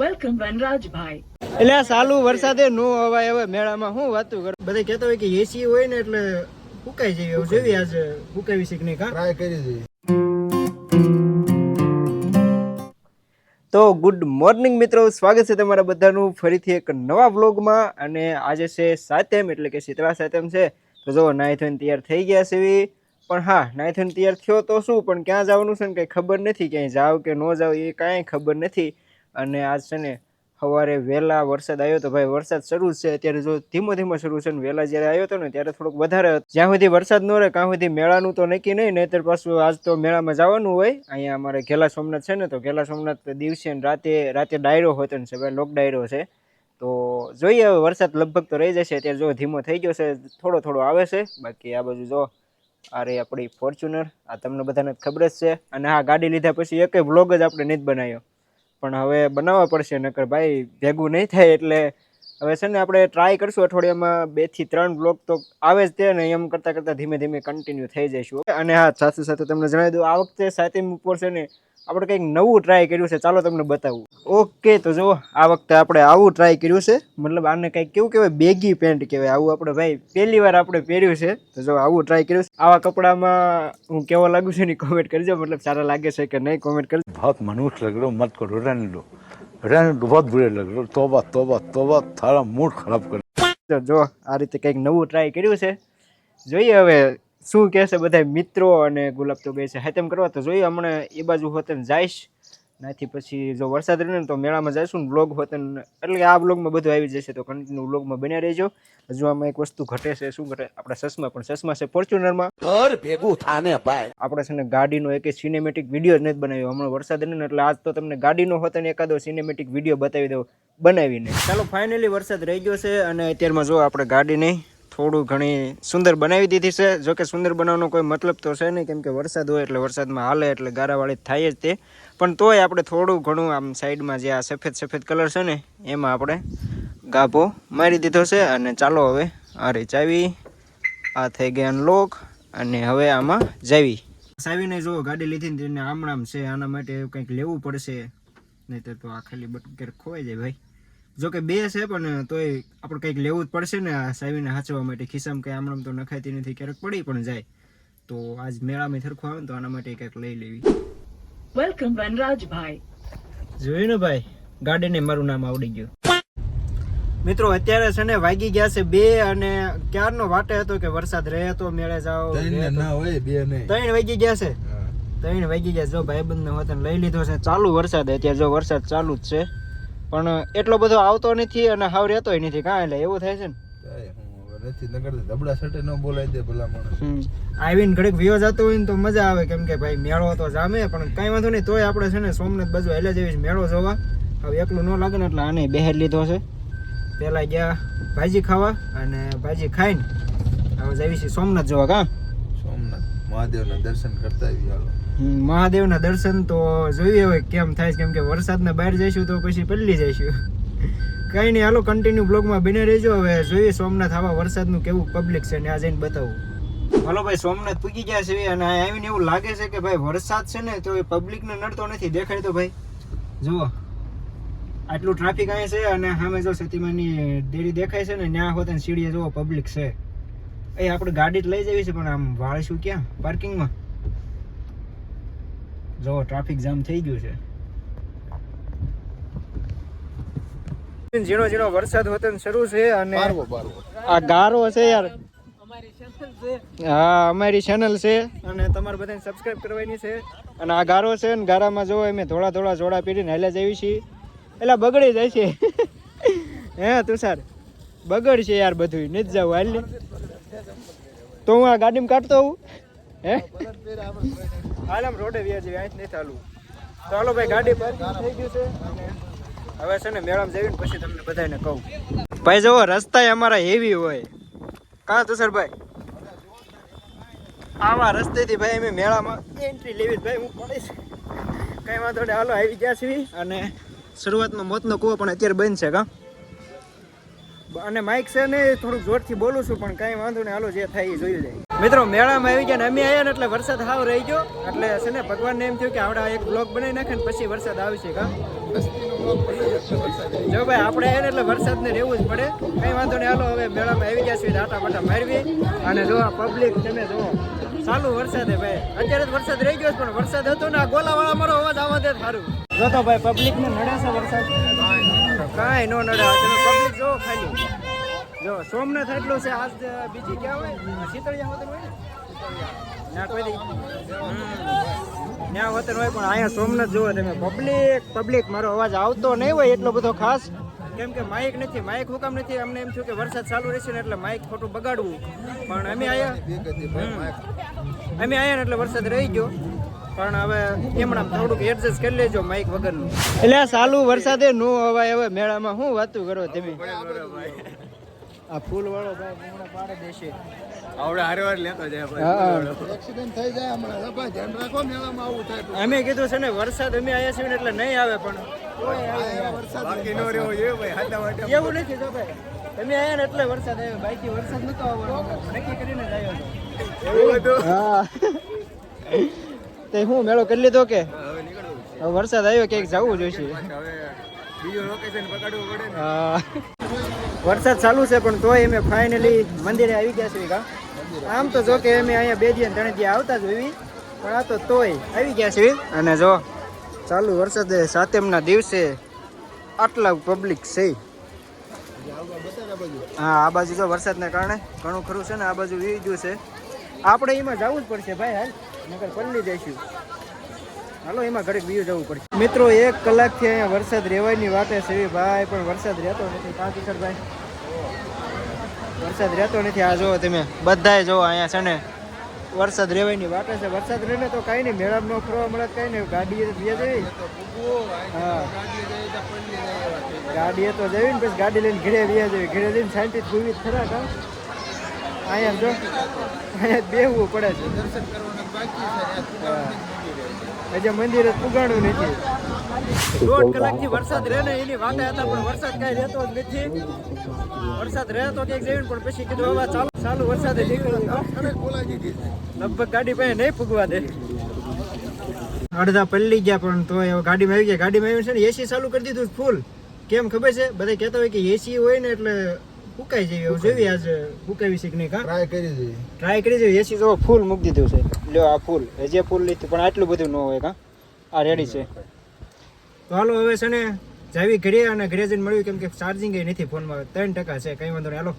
Welcome, વનરાજભાઈ એટલે આ સાલું વરસાદે નો અવાય હવે મેળામાં શું વાતું કરે? બધા કહેતા હોય કે એસી હોય ને એટલે ફૂકાઈ જાય એવું જેવી આજે. ફૂકાવી છે કે નહીં ટ્રાય કરી જોઈએ તો ગુડ મોર્નિંગ મિત્રો. સ્વાગત છે તમારા બધાનું ફરીથી એક નવા વ્લોગમાં અને આજે છે સાતેમ એટલે કે શીતળા સાતમ છે. તો જો નાહી થઈને તૈયાર થઈ ગયા છે એવી. પણ હા ધોઈને તૈયાર થયો તો શું? પણ ક્યાં જવાનું છે ને કંઈ ખબર નથી. ક્યાંય જાવ કે ન જાવ એ કાંઈ ખબર નથી. અને આજ છે ને સવારે વહેલા વરસાદ આવ્યો તો ભાઈ વરસાદ શરૂ છે. અત્યારે જો ધીમો ધીમો શરૂ છે ને વહેલા જ્યારે આવ્યો હતો ને ત્યારે થોડોક વધારે હતો. જ્યાં સુધી વરસાદ ન રહે, ત્યાં સુધી મેળાનું તો નક્કી નહીં, નહીતર પાછું આજ તો મેળામાં જવાનું હોય. અહીંયા અમારે ઘેલા સોમનાથ છે ને, તો ઘેલા સોમનાથ દિવસે ને રાતે રાતે ડાયરો હોય છે ભાઈ લોક ડાયરો છે. તો જોઈએ હવે, વરસાદ લગભગ તો રહી જશે. અત્યારે જો ધીમો થઈ ગયો છે, થોડો થોડો આવે છે. બાકી આ બાજુ જો, આ રહી આપણી ફોર્ચ્યુનર. આ તમને બધાને જ ખબર જ છે. અને હા ગાડી લીધા પછી એકે વ્લોગ જ આપણે નથી બનાવ્યો. પણ હવે બનાવવા પડશે, નકર ભાઈ ભેગું નહીં થાય એટલે હવે છે ને આપણે ટ્રાય કરશું અઠવાડિયામાં બેથી ત્રણ બ્લોગ તો આવે જ તે ને એમ કરતાં કરતાં ધીમે ધીમે કન્ટિન્યુ થઈ જઈશું. અને હા, સાથે સાથે તમને જણાવી દઉં, આ વખતે સાતમ ઉપર છે ને આપણે કંઈક નવું ટ્રાય કર્યું છે ચાલો તમને બતાવું. ઓકે તો જુઓ આ વખતે આપણે આવું ટ્રાય કર્યું છે. મતલબ આને કંઈક કેવું કહેવાય બેગી પેન્ટ કહેવાય. આવું આપણે ભાઈ પહેલી વાર આપણે પહેર્યું છે. તો જો આવું ટ્રાય કર્યું છે. આવા કપડામાં હું કેવો લાગુ છું એની કોમેન્ટ કરજો. મતલબ સારા લાગે છે કે નહીં કોમેન્ટ કરજો. બહુ મનુષ્ય લગ રહો મત કરો રહેને લો. રહેને લો બહુ બુરે લગ રહો તોબા તોબા તોબા તારા મૂડ ખરાબ કર. જો આ રીતે કંઈક નવું ટ્રાય કર્યું છે. જોઈએ હવે શું કહેશે બધા મિત્રો અને ગુલાબ તો ગઈ છે. હાથમ કરવા તો જોઈએ. હમણાં એ બાજુ હોતે ને જઈશ. નાથી પછી જો વરસાદ રહે ને તો મેળામાં જઈશું ને બ્લોગ હોતન ને એટલે કે આ બ્લોગમાં બધું આવી જશે. તો કન્ટિન્યુ બ્લોગમાં બન્યા રહેજો. હજુ આમાં એક વસ્તુ ઘટે છે. શું ઘટે? આપણા ચશ્મા પણ. ચશ્મા છે ફોર્ચ્યુનરમાં ઘર ભેગું થાને ભાઈ. આપણે છે ને ગાડીનો એક સિનેમેટિક વીડિયો જ નથી બનાવ્યો. હમણાં વરસાદ રહે ને એટલે આજ તો તમને ગાડીનો હોત ને એકાદો સિનેમેટિક વીડિયો બતાવી દઉં. બનાવીને. ચાલો ફાઇનલી વરસાદ રહી ગયો છે અને અત્યારમાં જો આપણે ગાડીને થોડું ઘણી સુંદર બનાવી દીધી છે. જો કે સુંદર બનાવવાનો કોઈ મતલબ તો છે નહીં. કેમ કે વરસાદ હોય એટલે વરસાદમાં હાલે એટલે ગારાવાળી થાય જ તે. પણ તોય આપણે થોડું ઘણું આમ સાઈડમાં જે આ સફેદ સફેદ કલર છે ને, એમાં આપણે ગાભો મારી દીધો છે. અને ચાલો હવે આ રહી ચાવી. આ થઈ ગયા અનલોક અને હવે આમાં જાવી. સાવીને જો ગાડી લીધી ને તેને આમણામ છે. આના માટે કંઈક લેવું પડશે. નહીં તો આ ખાલી બટકેર ખોવાઈ જાય ભાઈ. જો કે બે છે પણ તોય આપણે કંઈક લેવું જ પડશે ને આ સાવીને હાચવા માટે. ખિસ્સામાં કંઈ આમણામ તો નખાતી નથી ક્યારેક પડી પણ જાય. તો આજ મેળામાં થરખું આવે ને તો આના માટે કંઈક લઈ લેવી. વેલકમ વનરાજભાઈ. જોયું ને ભાઈ? ગાડીને મારું નામ આવડી ગયું. મિત્રો અત્યારે છે ને વાગી ગયા છે બે અને ક્યારનો વાટે હતો કે વરસાદ રહે તો મેળે જાઓ ના હોય બે નહીં. ત્રણ વાગી ગયા છે? ત્રણ વાગી ગયા જો ભાઈબંધને વતન લઈ લીધો છે. ચાલુ વરસાદ અત્યારે જો વરસાદ ચાલુ જ છે. પણ એટલો બધો આવતો નથી અને હાવ રહેતો નથી. કાં એટલે એવું થાય છે ને? નથી નકર ધબડા સટે ન બોલાય દે ભલા માણસ. આવીને ઘડીક વિયો જતો હોય ને તો મજા આવે કેમ કે ભાઈ મેળો તો જામે પણ કાંઈ વાંધો નહીં તોય આપણે છે ને સોમનાથ બાજુ એટલે જેવી મેળો જોવા. હવે એકલું ન લાગે ને એટલે આને બહેર લીધો છે. પહેલાં ગયા ભાજી ખાવા અને ભાજી ખાઈને હવે જઈએ સોમનાથ જોવા કાં? સોમનાથ મહાદેવના દર્શન કરતા આવી હાલો. મહાદેવના દર્શન તો જોઈએ હવે કેમ થાય છે, કેમ કે વરસાદના બહાર જઈશું તો પછી પલ્લી જઈશું. કંઈ નહીં, હાલો કન્ટિન્યુ બ્લોગમાં બને રહેજો. હવે જોઈએ સોમનાથ આવા વરસાદનું કેવું પબ્લિક છે ને આ જઈને બતાવું. હલો ભાઈ, સોમનાથ પૂગી ગયા છે અને આવીને એવું લાગે છે કે ભાઈ વરસાદ છે ને તો એ પબ્લિકને નડતો નથી. દેખાય તો ભાઈ. જુઓ. આટલું ટ્રાફિક અહીં છે અને સામે જો સતીમાની ડેરી દેખાય છે ને, ત્યાં હોતે સીડીએ જુઓ પબ્લિક છે. એ આપણે ગાડી જ લઈ જવી છે, પણ આમ વાળશું ક્યાં? પાર્કિંગમાં જો ટ્રાફિક જામ થઈ ગયું છે. ઝીણો ઝીણો વરસાદ હોતો શરૂ છે અને આ ગારો છે યાર. હા અમારી ચેનલ છે. અને તમારે બધાને સબસ્ક્રાઇબ કરવાની છે. અને આ ગારો છે ને ગારામાં જો અમે થોડા થોડા જોડા પીડીને હાલ્યા જઈએ છીએ. એટલે બગડી જાય છે. હે તુષાર? બગડ છે યાર બધું નથી જાવ હાલ તો હું આ ગાડીમાં કાઢતો હું હે? હાલ આમ રોડે વ્યા જેવી આંખ નહીં ચાલુ ચાલો ભાઈ, ગાડી પાર્કિંગ થઈ ગયું છે. હવે છે ને મેળામાં જઈને પછી તમને બધાને કહું. ભાઈ, જુઓ રસ્તા અમારા હેવી હોય. કાં તુષારભાઈ? આવા રસ્તેથી ભાઈ અમે મેળામાં એન્ટ્રી લેવી ભાઈ, હું પડીશ કઈ વાંધો નહીં. હાલો, આવી ગયા છીએ. અને શરૂઆતમાં મોતનો કૂવો પણ અત્યારે બંધ છે, કાં? અને માઇક છે ને થોડુંક જોરથી બોલું છું, પણ કાંઈ વાંધો નહીં. હાલો, જે થાય એ જોઈ જાય મિત્રો, મેળામાં આવી ગયા ને અમે આવ્યા ને એટલે વરસાદ હાવ રહી ગયો. એટલે છે ને, ભગવાનને એમ થયું કે આપણે એક બ્લોગ બનાવી નાખે ને પછી વરસાદ આવશે, કા? જો ભાઈ, આપણે એને એટલે વરસાદને રહેવું જ પડે. કઈ વાંધો નહીં, હાલો, હવે મેળામાં આવી ગયા છીએ, આટા બાટા મારવી. અને જો આ પબ્લિક તમે જુઓ, ચાલુ વરસાદે ભાઈ. અત્યારે વરસાદ રહી ગયો પણ વરસાદ હતો ને, આ ગોલાવાળા મારો અવાજ આવવા દે સારું જો તો ભાઈ પબ્લિક ને નડે છે વરસાદ. કાંઈ નો નડે. તમે પબ્લિક જો ખાલી. જો, સોમનાથ એટલું છે, આજ બીજી ક્યાં હોય? શીતળિયા હોતર હોય કોઈ દી ત્યાં વતન હોય, પણ અહીંયા સોમનાથ જુઓ પબ્લિક પબ્લિક મારો અવાજ આવતો નહીં હોય એટલો બધો ખાસ. કેમ કે માઇક નથી માઇક હુકમ નથી. અમને એમ થયું કે વરસાદ ચાલુ રહેશે ને એટલે માઇક ખોટું બગાડવું. પણ અમે આયા અમે આયા ને એટલે વરસાદ રહી ગયો. પણ હવે એમણા થોડુંક એડજસ્ટ કરી લેજો માઇક વગરનું. એટલે ચાલુ વરસાદે નો અવાય હવે મેળામાં શું વાતું કરો તમે? આ ફૂલ વાળો ભાઈ હમણાં પાડે દેશે. આવડે હારે વાર લેતો જાય હા એક્સિડન્ટ થઈ જાય હમણાં. ભાઈ ધ્યાન રાખો મેળામાં આવું થાય અમે કીધું છે ને વરસાદ અમે આવ્યા છીએ એટલે નહીં આવે પણ. બાકી નો રહેવો જોઈએ ભાઈ હાથા માટે એવું નથી જો ભાઈ. તમે ને એટલે વરસાદ આવ્યો. બાકી વરસાદ નતો આવવાનો. નક્કી કરીને જ આવ્યો હતો. એવું હતું? હા. તે હું મેળો કરી લીધો કે? હવે. હવે વરસાદ આવ્યો ક્યાંક જવું જોઈશે. હવે. વરસાદ ચાલુ છે પણ તોય અમે ફાઇનલી મંદિરે આવી ગયા છીએ કા? આમ તો જો કે અમે અહીંયા બે દિવસ ત્રણ દિવસ આવતા જ હોઈએ પણ આ તો તોય આવી ગયા છીએ. અને જો ચાલુ વરસાદ સાતમના દિવસે આટલા પબ્લિક છે. હા આ બાજુ જો વરસાદને કારણે ઘણું ખરું છે ને આ બાજુ વી છે. આપણે એમાં જવું જ પડશે ભાઈ હાલ. નકર પલ્લી જઈશું હાલો, એમાં ઘડીક બીજું જવું પડશે. મિત્રો, એક કલાકથી અહીંયા વરસાદ રહેવાની વાત છે ભાઈ, પણ વરસાદ રહેતો નથી. કાં ભાઈ વરસાદ રહેતો નથી. આ જોવો તમે, બધાય જોવો અહીંયા છે ને, વરસાદ રેવાની વાટે છે. વરસાદ રહે તો કાંઈ નહીં મેળા નો ફરવા મળે કાંઈ નહીં. ગાડી બીજા જઈ હા. ગાડીએ તો જવી ને, પછી ગાડી લઈને ઘીડે વ્યા જવી ઘરે જઈને શાંતિ ભૂવી ખરા કામ અહીંયા જો, અહીંયા બેહવું પડે છે. દર્શન કરવાના. હજી મંદિરે જ પુગાડું નથી. દોઢ કલાકથી વરસાદ રહે ને એની વાતે હતા પણ વરસાદ કાંઈ રહેતો જ નથી. વરસાદ રહેતો ક્યાંક જઈને પણ પછી કીધું હવે ચાલુ ચાલુ વરસાદે નીકળ્યું લગભગ ગાડી પાસે નહીં ફૂગવા દે. અડધા પલ્લી ગયા પણ તો ગાડીમાં આવી ગયા. ગાડીમાં આવ્યું છે ને એસી ચાલુ કરી દીધું ફૂલ કેમ ખબર છે? બધા કહેતા હોય કે એસી હોય ને એટલે ફૂકાઈ જઈએ એવું જોઈએ આજે ફૂકાવી છે કે નહીં કા? ટ્રાય કરી જોઈએ. ટ્રાય કરી જોઈએ. એસી તો ફૂલ મૂકી દીધું છે. લ્યો આ ફૂલ હજી ફૂલ લીધું પણ આટલું બધું ન હોય કા? આ રેડી છે. તો હાલો હવે છે ને જાવી ઘરે અને ઘરે જઈને મળ્યું કેમ કે ચાર્જિંગ નથી ફોનમાં ત્રણ ટકા છે કઈ વાંધો નહીં. હાલો.